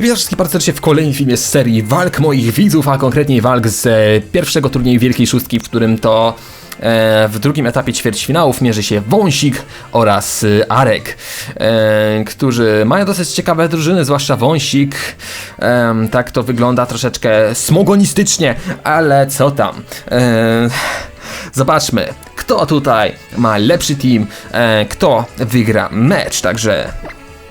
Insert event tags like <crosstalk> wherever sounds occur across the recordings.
Witam wszystkich bardzo serdecznie w kolejnym filmie z serii walk moich widzów, a konkretniej walk z e, pierwszego turnieju Wielkiej Szóstki, w którym to e, w drugim etapie ćwierćfinałów mierzy się Wąsik oraz e, Arek, e, którzy mają dosyć ciekawe drużyny, zwłaszcza Wąsik. E, tak to wygląda troszeczkę smogonistycznie, ale co tam. E, zobaczmy, kto tutaj ma lepszy team, e, kto wygra mecz, także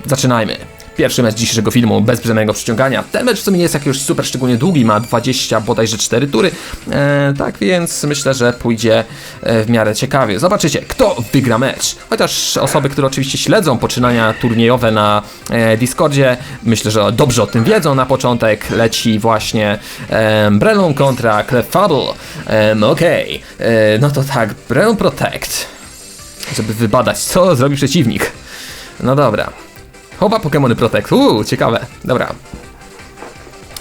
zaczynajmy. Pierwszy mecz dzisiejszego filmu bez brzemiennego przyciągania. Ten mecz w sumie nie jest jakiś super szczególnie długi, ma 20 bodajże 4 tury. E, tak więc myślę, że pójdzie e, w miarę ciekawie. Zobaczycie, kto wygra mecz. Chociaż osoby, które oczywiście śledzą poczynania turniejowe na e, Discordzie, myślę, że dobrze o tym wiedzą. Na początek leci właśnie e, Brelon kontra Clefable. E, Okej, E, no to tak, Brelon Protect, żeby wybadać, co zrobi przeciwnik. No dobra. Chowa Pokémony Protect. Uuu, ciekawe. Dobra.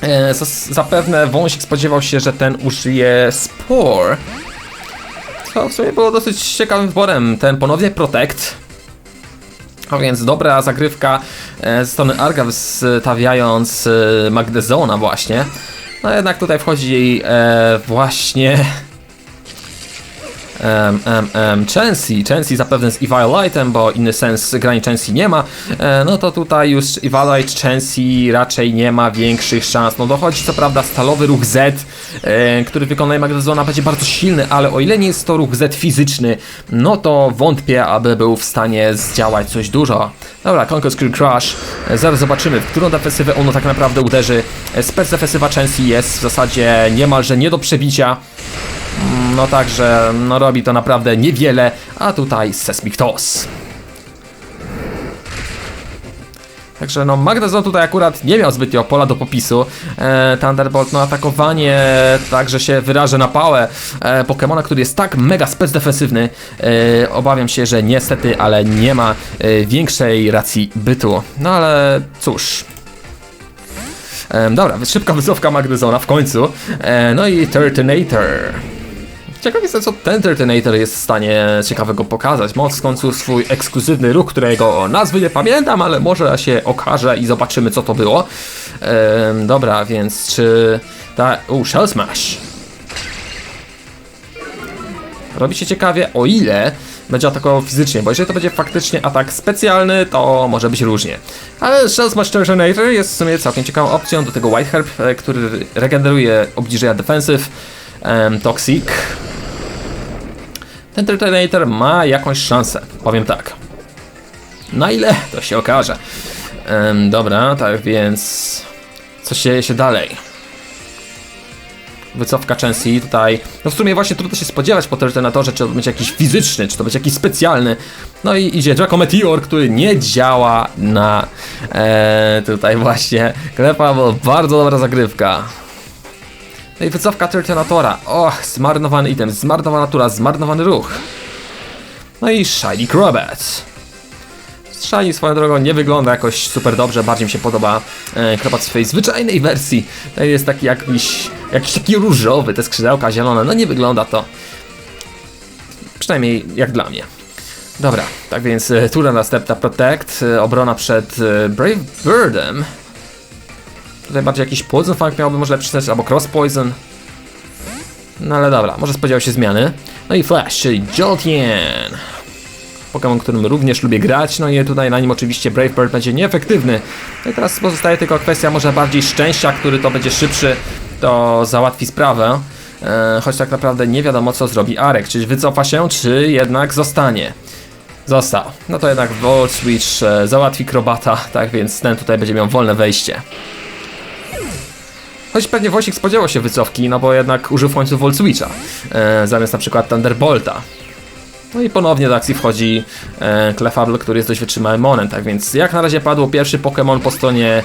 E, zapewne wąsik spodziewał się, że ten użyje Spore. Co w sumie było dosyć ciekawym wyborem. Ten ponownie Protect. A więc dobra zagrywka e, ze strony Arga wystawiając e, Magdezona właśnie. No jednak tutaj wchodzi e, właśnie um, um, um, zapewne z Evilite'em, bo inny sens grania Chansey nie ma. E, no to tutaj już Evilite Chansey raczej nie ma większych szans. No dochodzi co prawda stalowy ruch Z, e, który wykonuje Magdezona, będzie bardzo silny, ale o ile nie jest to ruch Z fizyczny, no to wątpię, aby był w stanie zdziałać coś dużo. Dobra, Conquer Skill Crush. E, Zaraz zobaczymy, w którą defensywę ono tak naprawdę uderzy. E, Spec defensywa Chansey jest w zasadzie niemalże nie do przebicia. No także, no robi to naprawdę niewiele, a tutaj Sesmic Toss. Także no Magdazon tutaj akurat nie miał zbytnio pola do popisu. E, Thunderbolt, no atakowanie także się wyrażę na pałę e, Pokemona, który jest tak mega spec defensywny. E, obawiam się, że niestety, ale nie ma e, większej racji bytu. No ale cóż, Em, dobra, szybka wycofka Magdezona w końcu. E, no i Turtonator. Ciekaw jestem, co ten Turtonator jest w stanie ciekawego pokazać. Ma w końcu swój ekskluzywny ruch, którego nazwy nie pamiętam, ale może się okaże i zobaczymy, co to było. Em, dobra, więc czy ta... U, Shell Smash. Robi się ciekawie, o ile będzie atakował fizycznie, bo jeżeli to będzie faktycznie atak specjalny, to może być różnie. Ale Shell Smash Turtonator jest w sumie całkiem ciekawą opcją do tego White Herb, e, który regeneruje obniżenia defensyw, em, Toxic. Ten Turtonator ma jakąś szansę, powiem tak. Na ile? To się okaże. Dobra, tak więc... Co się dzieje się dalej? wycofka Chansey tutaj. No w sumie właśnie trudno się spodziewać po Terminatorze, czy to będzie jakiś fizyczny, czy to będzie jakiś specjalny. No i idzie Draco Meteor, który nie działa na e, tutaj właśnie Klepa, bo bardzo dobra zagrywka. No i wycofka Terminatora. Och, zmarnowany item, zmarnowana tura, zmarnowany ruch. No i Shiny Crobat. Shiny swoją drogą nie wygląda jakoś super dobrze, bardziej mi się podoba e, Kropat w swojej zwyczajnej wersji. To jest taki jakiś, jakiś taki różowy, te skrzydełka zielone, no nie wygląda to. Przynajmniej jak dla mnie. Dobra, tak więc e, tura następna Protect, e, obrona przed e, Brave Birdem. Tutaj bardziej jakiś Poison Funk miałby może lepszy sens, albo Cross Poison. No ale dobra, może spodziewał się zmiany. No i Flash, czyli Jolteon. Pokémon, którym również lubię grać, no i tutaj na nim oczywiście Brave Bird będzie nieefektywny. No i teraz pozostaje tylko kwestia może bardziej szczęścia, który to będzie szybszy, to załatwi sprawę. E, choć tak naprawdę nie wiadomo co zrobi Arek, czy wycofa się, czy jednak zostanie. Został. No to jednak Volt Switch e, załatwi Krobata, tak więc ten tutaj będzie miał wolne wejście. Choć pewnie Wojcik spodziewał się wycofki, no bo jednak użył w końcu Volt Switcha, e, zamiast na przykład Thunderbolta. No i ponownie do akcji wchodzi e, Clefable, który jest dość wytrzymały monem, tak więc jak na razie padło pierwszy Pokémon po stronie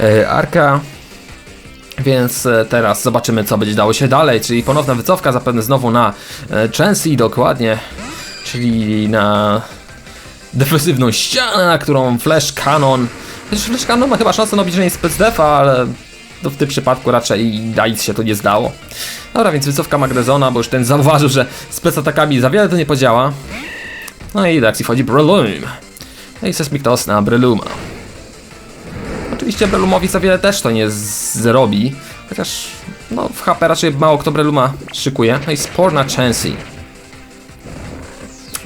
e, Arka. Więc e, teraz zobaczymy co będzie dało się dalej, czyli ponowna wycofka zapewne znowu na e, Chansey dokładnie, czyli na defensywną ścianę, na którą Flash Cannon, chociaż Flash Cannon ma chyba szansę na obniżenie Spec Defa, ale w tym przypadku raczej nic się to nie zdało. Dobra, więc wycofka Magdezona, bo już ten zauważył, że spec atakami za wiele to nie podziała. No i do akcji wchodzi Breloom. No i Sesmic Toss na Breluma. Oczywiście Brelumowi za wiele też to nie z- zrobi. Chociaż no, w HP raczej mało kto Breluma szykuje. No i spor na Chansey.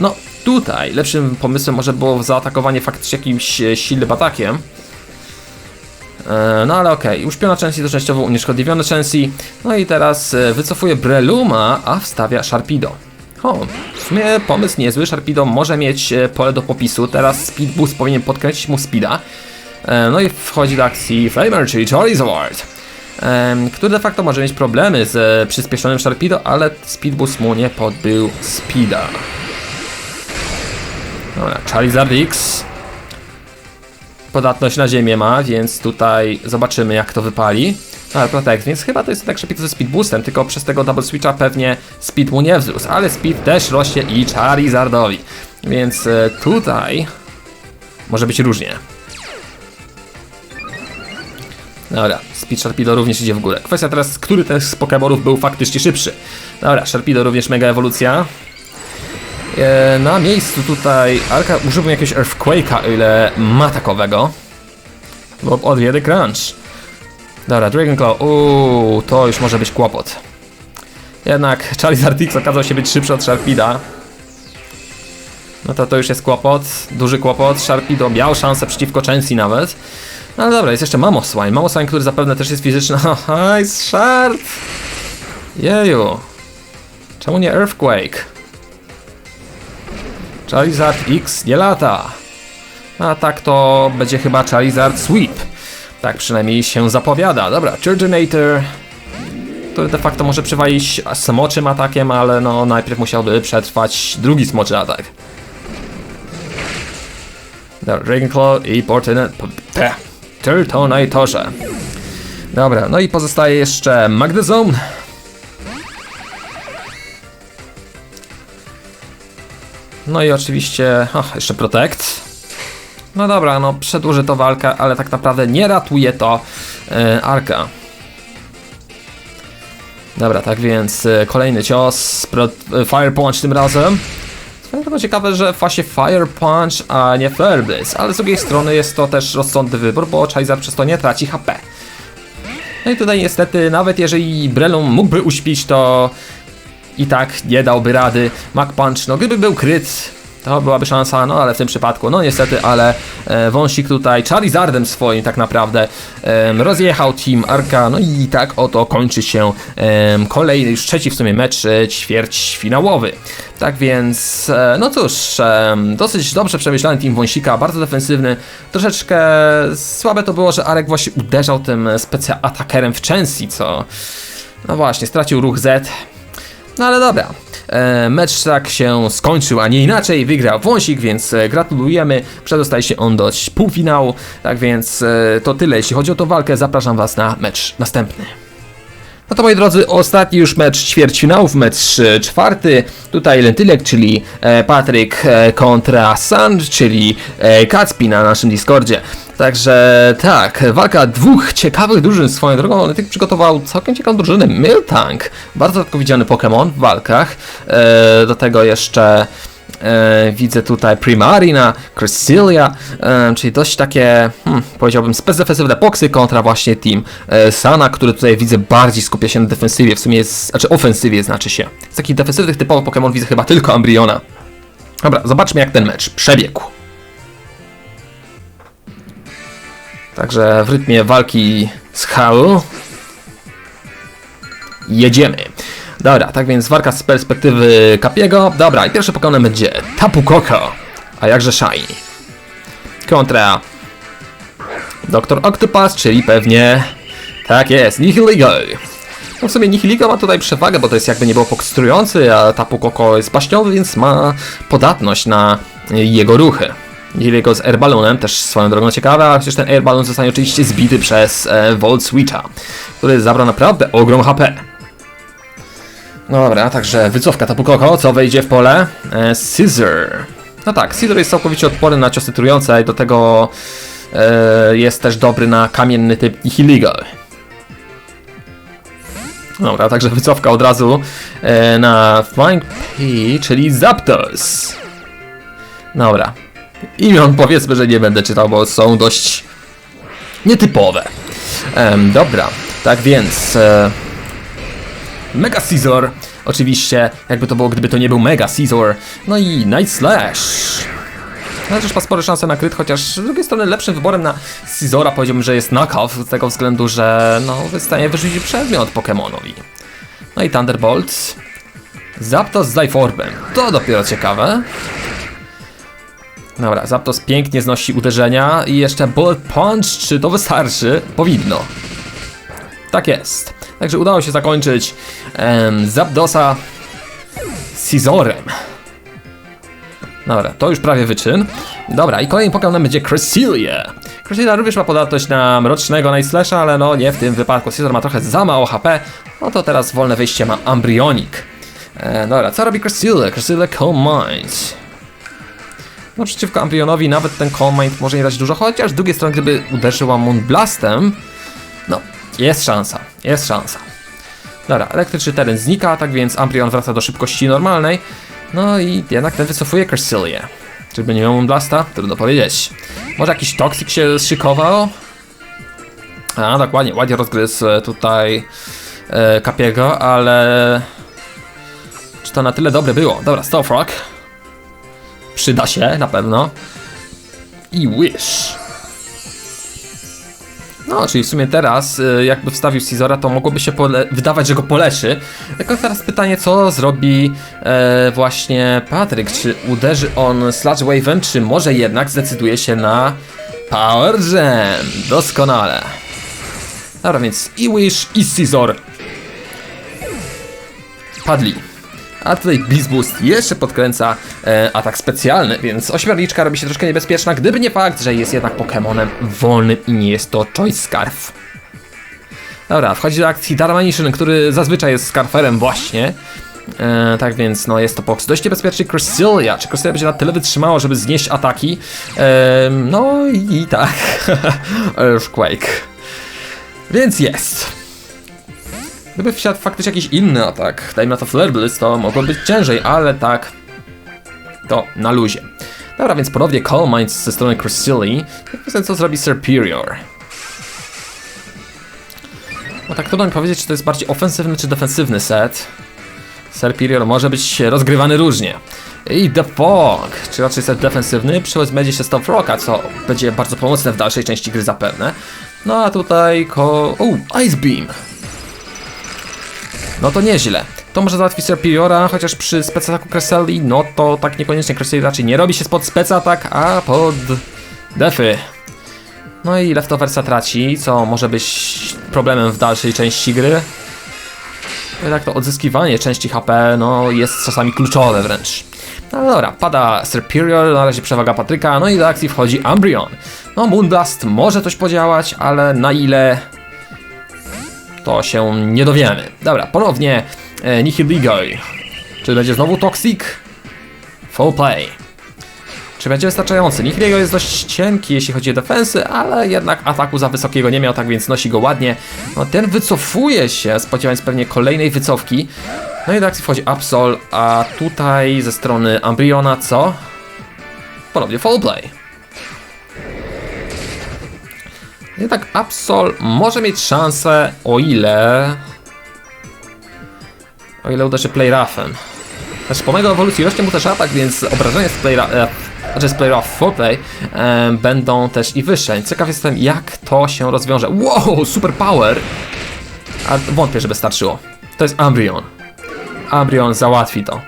No tutaj lepszym pomysłem może było zaatakowanie faktycznie jakimś e, silnym atakiem. E, No ale okej, uśpiona Chansey to częściowo unieszkodliwione Chansey. No i teraz e, wycofuje Breluma, a wstawia Sharpido. O, w sumie pomysł niezły, Sharpido może mieć e, pole do popisu, teraz Speed Boost powinien podkręcić mu speeda. No i wchodzi do akcji Flamer, czyli Charizard, który de facto może mieć problemy z przyspieszonym Sharpido, ale Speed Boost mu nie podbył speeda. Dobra, Charizard X. Podatność na ziemię ma, więc tutaj zobaczymy jak to wypali. Ale Protect, więc chyba to jest tak szybko ze Speed Boostem, tylko przez tego Double Switcha pewnie Speed mu nie wzrósł, ale Speed też rośnie i Charizardowi. Więc e, tutaj może być różnie. Dobra, Speed Sharpedo również idzie w górę. Kwestia teraz, który z Pokémonów był faktycznie szybszy. Dobra, Sharpedo również mega ewolucja. E, na miejscu tutaj Arka użyłbym jakiegoś Earthquake'a, ile ma takowego. Bo odwiedę Crunch. Dobra, Dragon Claw. Uuu, to już może być kłopot. Jednak Charizard X okazał się być szybszy od Sharpida. No to to już jest kłopot, duży kłopot. Sharpido miał szansę przeciwko Chansey nawet. No ale dobra, jest jeszcze Mamoswine. Mamoswine, który zapewne też jest fizyczny. Haha, jest Shard! Jeju. Czemu nie Earthquake? Charizard X nie lata. A tak to będzie chyba Charizard Sweep. Tak przynajmniej się zapowiada. Dobra, Turgenator, który de facto może przywalić smoczym atakiem, ale no najpierw musiałby przetrwać drugi smoczy atak. Dragonclaw i Portena... P- Turtonatorze. Dobra, no i pozostaje jeszcze Magnezone. No i oczywiście, o, jeszcze Protect. No dobra, no przedłuży to walkę, ale tak naprawdę nie ratuje to e, Arka. Dobra, tak więc e, kolejny cios, pro, e, Fire Punch tym razem. Drogą ciekawe, że właśnie Fire Punch, a nie Flare Blitz, ale z drugiej strony jest to też rozsądny wybór, bo Charizard przez to nie traci HP. No i tutaj niestety, nawet jeżeli Brelum mógłby uśpić, to i tak nie dałby rady. Mac Punch, no gdyby był kryt, to byłaby szansa, no ale w tym przypadku, no niestety, ale e, Wąsik tutaj Charizardem swoim tak naprawdę em, rozjechał Team Arka, no i tak oto kończy się em, kolejny, już trzeci w sumie mecz e, ćwierćfinałowy. Tak więc, e, no cóż, em, dosyć dobrze przemyślany Team Wąsika, bardzo defensywny, troszeczkę słabe to było, że Arek właśnie uderzał tym specja atakerem w Chansey, co, no właśnie, stracił ruch Z, no ale dobra. E, mecz tak się skończył, a nie inaczej. Wygrał Wąsik, więc e, gratulujemy. Przedostaje się on do półfinału. Tak więc e, to tyle, jeśli chodzi o tą walkę. Zapraszam Was na mecz następny. No to moi drodzy, ostatni już mecz ćwierćfinałów, mecz e, czwarty. Tutaj Lentylek, czyli e, Patryk kontra Sand, czyli Kacpi na naszym Discordzie. Także tak, walka dwóch ciekawych drużyn swoją drogą. Lentyk przygotował całkiem ciekawą drużynę. Miltank, bardzo rzadko widziany Pokémon w walkach. E, do tego jeszcze E, widzę tutaj Primarina, Cresselia, e, czyli dość takie, hmm, powiedziałbym, spec-defensywne poksy kontra właśnie Team Sana, który tutaj widzę bardziej skupia się na defensywie, w sumie jest, znaczy ofensywie znaczy się. Z takich defensywnych typowo Pokémon widzę chyba tylko Ambriona. Dobra, zobaczmy jak ten mecz przebiegł. Także w rytmie walki z Hał jedziemy. Dobra, tak więc walka z perspektywy Kapiego. Dobra, i pierwszy Pokémon będzie Tapu Koko. A jakże Shiny. Kontra Dr. Octopus, czyli pewnie... Tak jest, Nihiligo. No w sumie Nihiligo ma tutaj przewagę, bo to jest jakby nie było pokstrujący, a Tapu Koko jest baśniowy, więc ma podatność na jego ruchy. Nihiligo z Airballonem, też swoją drogą ciekawe, a przecież ten Airballon zostanie oczywiście zbity przez e, Volt Switcha, który zabrał naprawdę ogrom HP. No dobra, także wycofka Tapu Koko, co wejdzie w pole? E, Scissor. No tak, Scissor jest całkowicie odporny na ciosy trujące i do tego e, jest też dobry na kamienny typ Nihiligo. Dobra, także wycofka od razu e, na Flying P, czyli Zapdos. Dobra. Imion powiedzmy, że nie będę czytał, bo są dość nietypowe. Em, dobra, tak więc... E, Mega Caesar, oczywiście, jakby to było, gdyby to nie był Mega Caesar. No i Night Slash. No też ma spore szanse na kryt, chociaż z drugiej strony lepszym wyborem na Caesara powiedziałbym, że jest knockoff, z tego względu, że no, jest w stanie wyrzucić przedmiot Pokemonowi. No i Thunderbolt. Zapdos z Life Orbem. To dopiero ciekawe. Dobra, Zapdos pięknie znosi uderzenia i jeszcze Bullet Punch, czy to wystarczy? Powinno. Tak jest. Także udało się zakończyć em, Zapdosa Scizorem. Dobra, to już prawie wyczyn. Dobra, i kolejny Pokémon będzie Cresselia. Cresselia również ma podatność na mrocznego Night ale no nie w tym wypadku. Scizor ma trochę za mało HP, no to teraz wolne wyjście ma Embryonic. E, dobra, co robi Cresselia? Cresselia Calm Mind. No przeciwko Embryonowi nawet ten Calm Mind może nie dać dużo, chociaż z drugiej strony gdyby uderzyła Moonblastem, no jest szansa, jest szansa. Dobra, elektryczny teren znika, tak więc Ambrion wraca do szybkości normalnej. No i jednak ten wycofuje Cresselia. Czy będzie miał Moonblasta? Trudno powiedzieć. Może jakiś Toxic się szykował? A, dokładnie, ładnie rozgryzł e, tutaj e, Kapiego, ale... Czy to na tyle dobre było? Dobra, Stowrock. Przyda się, na pewno. I Wish. No, czyli w sumie teraz, y, jakby wstawił Scizora, to mogłoby się wydawać, że go poleczy. Tylko teraz pytanie, co zrobi e, właśnie Patryk? Czy uderzy on Sludge Wave'em, czy może jednak zdecyduje się na Power Jam? Doskonale. Dobra, więc i Wish, i Scizor padli. A tutaj Beast Boost jeszcze podkręca e, atak specjalny, więc ośmiorniczka robi się troszkę niebezpieczna, gdyby nie fakt, że jest jednak Pokemonem wolnym i nie jest to Choice Scarf. Dobra, wchodzi do akcji Darmanition, który zazwyczaj jest Scarferem właśnie. E, tak więc no jest to box dość niebezpieczny Cresselia. Czy Cresselia będzie na tyle wytrzymało, żeby znieść ataki? E, no i tak. <laughs> Earthquake. Więc jest. Gdyby wsiadł faktycznie jakiś inny atak, dajmy na to Flare Blitz, to mogło być ciężej, ale tak, to na luzie. Dobra, więc ponownie Calm Mind ze strony Cresselia. Jak co zrobi Superior? No tak trudno mi powiedzieć, czy to jest bardziej ofensywny czy defensywny set. Superior może być rozgrywany różnie. I The Fog, czy raczej set defensywny, będzie się Stop Rocka, co będzie bardzo pomocne w dalszej części gry zapewne. No a tutaj ko... O, Ice Beam. No to nieźle. To może załatwić Superiora, chociaż przy specataku Cresselia, no to tak niekoniecznie Cresselia raczej nie robi się spod specatak, a pod defy. No i Leftoversa traci, co może być problemem w dalszej części gry. Jednak to odzyskiwanie części HP, no jest czasami kluczowe wręcz. No dobra, pada Superior, na razie przewaga Patryka, no i do akcji wchodzi Embryon. No Moonblast może coś podziałać, ale na ile to się nie dowiemy. Dobra, ponownie e, Nihiligoi. Czy będzie znowu Toxic? Full play. Czy będzie wystarczający? Nihiligo jest dość cienki, jeśli chodzi o defensy, ale jednak ataku za wysokiego nie miał, tak więc nosi go ładnie. No ten wycofuje się, spodziewając pewnie kolejnej wycofki. No i do akcji wchodzi Absol, a tutaj ze strony Ambryona co? Ponownie full play. Jednak Absol może mieć szansę, o ile... O ile uderzy Playruffem. Znaczy po mego ewolucji rośnie mu też atak, więc obrażenia z Playruff... E, znaczy z Playruff Foreplay e, będą też i wyższe. Ciekaw jestem jak to się rozwiąże. Wow, super power! A wątpię, żeby starczyło. To jest Ambryon. Ambryon załatwi to.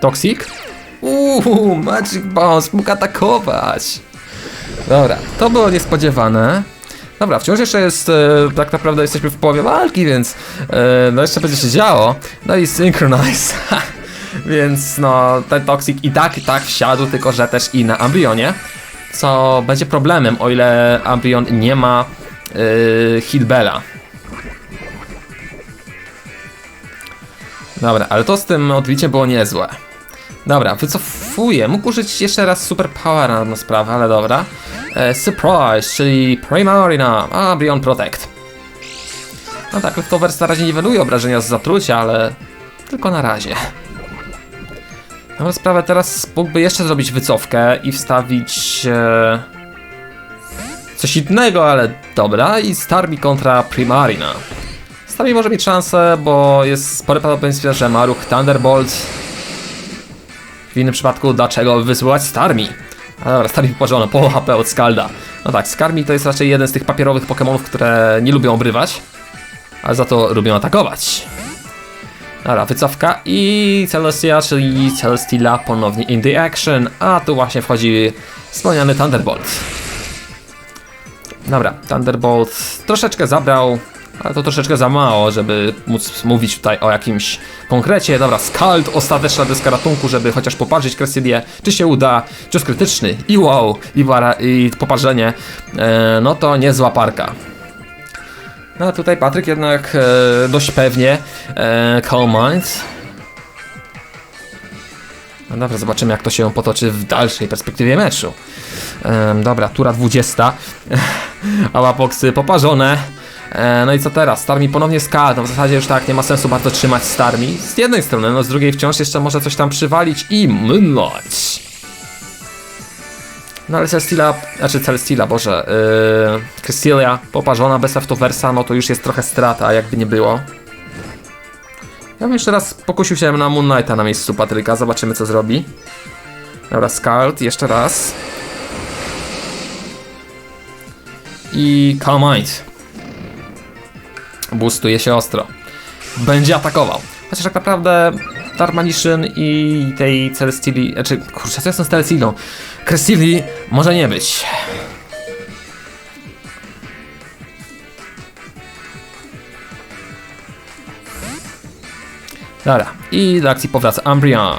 Toxic? Uuu, Magic Bounce mógł atakować. Dobra, to było niespodziewane. Dobra, wciąż jeszcze jest, e, tak naprawdę jesteśmy w połowie walki, więc e, no jeszcze będzie się działo. No i Synchronize. <laughs> więc no, ten Toxic i tak, i tak wsiadł, tylko że też i na Ambryonie. Co będzie problemem, o ile Ambryon nie ma e, Hitbella. Dobra, ale to z tym odbiciem było niezłe. Dobra, wycofuję. Mógł użyć jeszcze raz Super Power na jedną sprawę, ale dobra. E, surprise, czyli Primarina, a Beyond Protect. No tak, Leftovers na razie niweluje obrażenia z zatrucia, ale tylko na razie. Dobra sprawę, teraz mógłby jeszcze zrobić wycofkę i wstawić... E... coś innego, ale dobra. I Starmie kontra Primarina. Starmie może mieć szansę, bo jest spore prawdopodobieństwo, że ma ruch Thunderbolt. W innym przypadku, dlaczego wysyłać Starmie? A dobra, Starmie położono połowa HP od Skalda. No tak, Skarmi to jest raczej jeden z tych papierowych Pokémonów, które nie lubią obrywać, ale za to lubią atakować. Dobra, wycofka i Celestia, czyli Celestila ponownie in the action, a tu właśnie wchodzi wspomniany Thunderbolt. Dobra, Thunderbolt troszeczkę zabrał, ale to troszeczkę za mało, żeby móc mówić tutaj o jakimś konkrecie. Dobra, Skald, ostateczna deska ratunku, żeby chociaż poparzyć Cressylię, czy się uda. Cios krytyczny i wow, i, i poparzenie, e, no to niezła parka. No tutaj Patryk jednak e, dość pewnie, e, Minds. No dobra, zobaczymy jak to się potoczy w dalszej perspektywie meczu. Em, dobra, tura 20. <laughs> Ałapoksy poparzone. E, no i co teraz? Starmi ponownie skal. No w zasadzie już tak, nie ma sensu bardzo trzymać Starmi. Z jednej strony, no z drugiej wciąż jeszcze może coś tam przywalić i mlać. No ale Celestila, znaczy Celestila, boże, yy, Krystylia poparzona bez Leftoversa, no to już jest trochę strata, jakby nie było. Ja bym jeszcze raz pokusił się na Moon Knighta na miejscu Patryka, zobaczymy co zrobi. Dobra, Scald, jeszcze raz. I Calm Mind. Boostuje się ostro. Będzie atakował. Chociaż tak naprawdę Darmanishin i tej Celestili, znaczy, kurczę, co jest z Celestilą? Cressili może nie być. Dobra, i do akcji powraca Umbreon.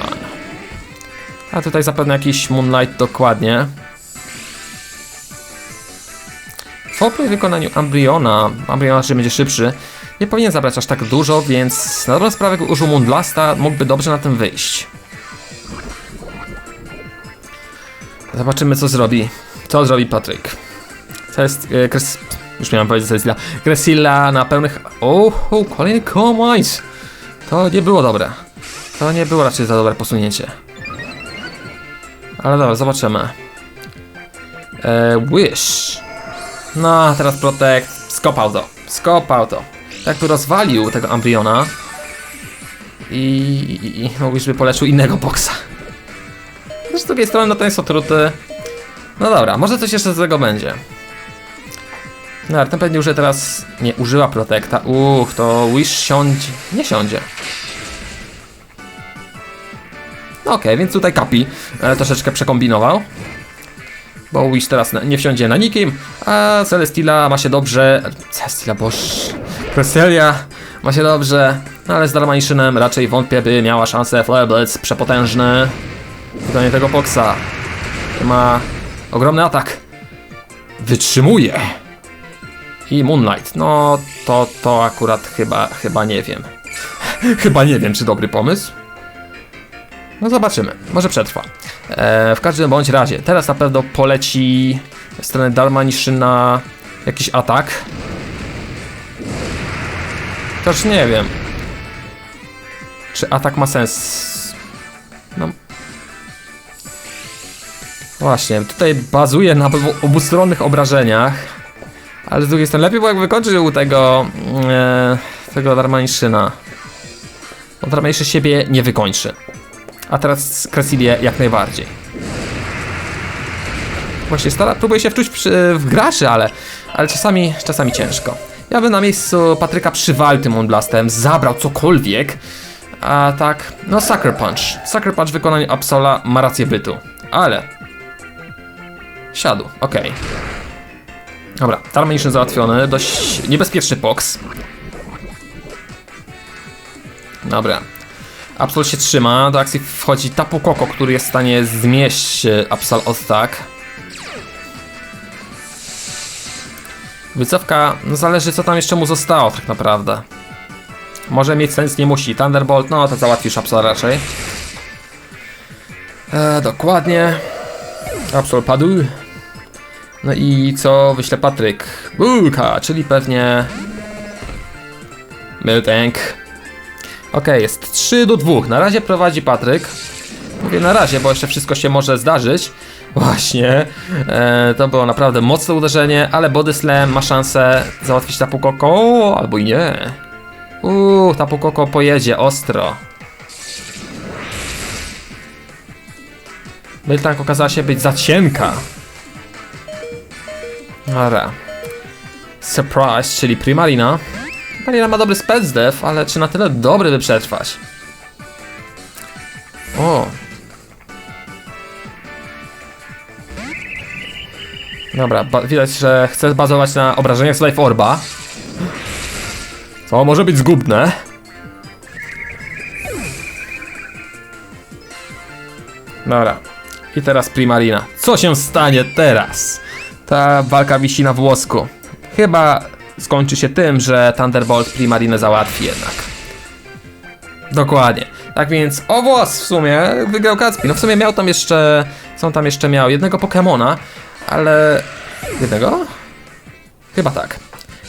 A tutaj zapewne jakiś Moonlight dokładnie. W oprócz wykonaniu Umbreona, Umbreon raczej będzie szybszy, nie powinien zabrać aż tak dużo, więc na dobrą sprawę użył Moonblasta, mógłby dobrze na tym wyjść. Zobaczymy co zrobi. Co zrobi Patryk. To jest... E, Kres... Już miałem powiedzieć Celestila. Cresilla na pełnych... O, o kolejny komońc! To nie było dobre. To nie było raczej za dobre posunięcie. Ale dobra, zobaczymy. E, wish. No, teraz Protect. Skopał to. Skopał to. Tak by rozwalił tego Ambriona. I, i, i by poleczył innego boksa. Z drugiej strony, no to jest otruty. No dobra, może coś jeszcze z tego będzie. No, ale ten pewnie już teraz nie użyła protekta. Uch, to Wish siądzie. Nie siądzie. No okej, więc tutaj Kapi e, troszeczkę przekombinował. Bo Wish teraz nie wsiądzie na nikim, a Celestila ma się dobrze. Celestila, boż. Cresselia ma się dobrze, no ale z Darmaniszynem raczej wątpię, by miała szansę. Flare Blitz przepotężny. Wykonanie tego Foxa. Ma ogromny atak. Wytrzymuje. I Moonlight. No to, to akurat chyba, chyba nie wiem. <laughs> chyba nie wiem, czy dobry pomysł. No zobaczymy. Może przetrwa. E, w każdym bądź razie. Teraz na pewno poleci w stronę Darmaniszyna jakiś atak. Też nie wiem. Czy atak ma sens? No, Właśnie, tutaj bazuje na obu- obustronnych obrażeniach, ale z drugiej strony lepiej było jak wykończył tego, e, tego Darmaniszyna. Bo Darmaniszy siebie nie wykończy. A teraz Cressilię jak najbardziej. Właśnie stara, próbuję się wczuć przy, w graczy, ale, ale czasami, czasami ciężko. Ja bym na miejscu Patryka przywalił tym Moonblastem, zabrał cokolwiek, a tak, no Sucker Punch. Sucker Punch w wykonaniu Absola ma rację bytu, ale Siadł, okej. Dobra, Tarmanition załatwiony, dość niebezpieczny pox. Dobra. Absol się trzyma, do akcji wchodzi Tapu Koko, który jest w stanie zmieść Absol od tak. Wycofka, no zależy co tam jeszcze mu zostało tak naprawdę. Może mieć sens, nie musi. Thunderbolt, no to załatwisz Absol raczej. E, dokładnie. Absol padł. No i co wyśle Patryk? Bulka, czyli pewnie... Miltank. Okej, jest 3 do 2. Na razie prowadzi Patryk. Mówię na razie, bo jeszcze wszystko się może zdarzyć. Właśnie, e, to było naprawdę mocne uderzenie, ale Body Slam ma szansę załatwić Tapu Koko, albo i nie. Uuu, Tapu Koko pojedzie ostro. Miltank okazała się być za cienka. Dobra. Surprise, czyli Primarina. Primarina ma dobry spec dev, ale czy na tyle dobry, by przetrwać? O. Dobra, widać, że chce bazować na obrażeniach z Life Orba. Co może być zgubne. Dobra. I teraz Primarina. Co się stanie teraz? Ta walka wisi na włosku. Chyba skończy się tym, że Thunderbolt Primarinę załatwi jednak. Dokładnie. Tak więc o włos w sumie wygrał Kacpi. No w sumie miał tam jeszcze. On tam jeszcze miał? Jednego Pokemona, ale. Jednego? Chyba tak.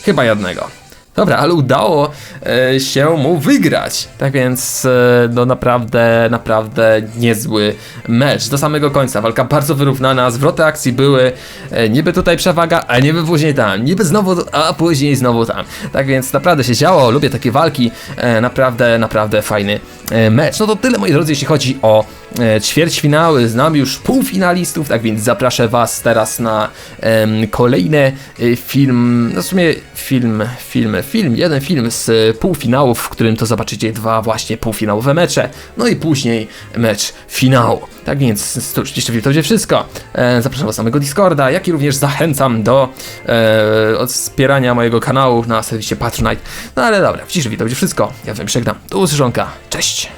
Chyba jednego. Dobra, ale udało e, się mu wygrać. Tak więc, e, no naprawdę, naprawdę niezły mecz. Do samego końca. Walka bardzo wyrównana, zwroty akcji były. E, niby tutaj przewaga, a niby później tam. Niby znowu, a później znowu tam. Tak więc naprawdę się działo. Lubię takie walki. Naprawdę, naprawdę fajny mecz. No to tyle, moi drodzy, jeśli chodzi o ćwierćfinały. Znam już półfinalistów, tak więc zaproszę Was teraz na kolejny e, film. No w sumie film, film, film, jeden film z e, półfinałów, w którym to zobaczycie dwa właśnie półfinałowe mecze. No i później mecz finału. Tak więc to oczywiście to będzie wszystko. E, zapraszam Was na mojego Discorda, jak i również zachęcam do e, wspierania mojego kanału na serwisie Patronite. No ale dobra, w dzisiejszym to będzie wszystko. Ja z Wami żegnam. Do usłyszonka. Cześć!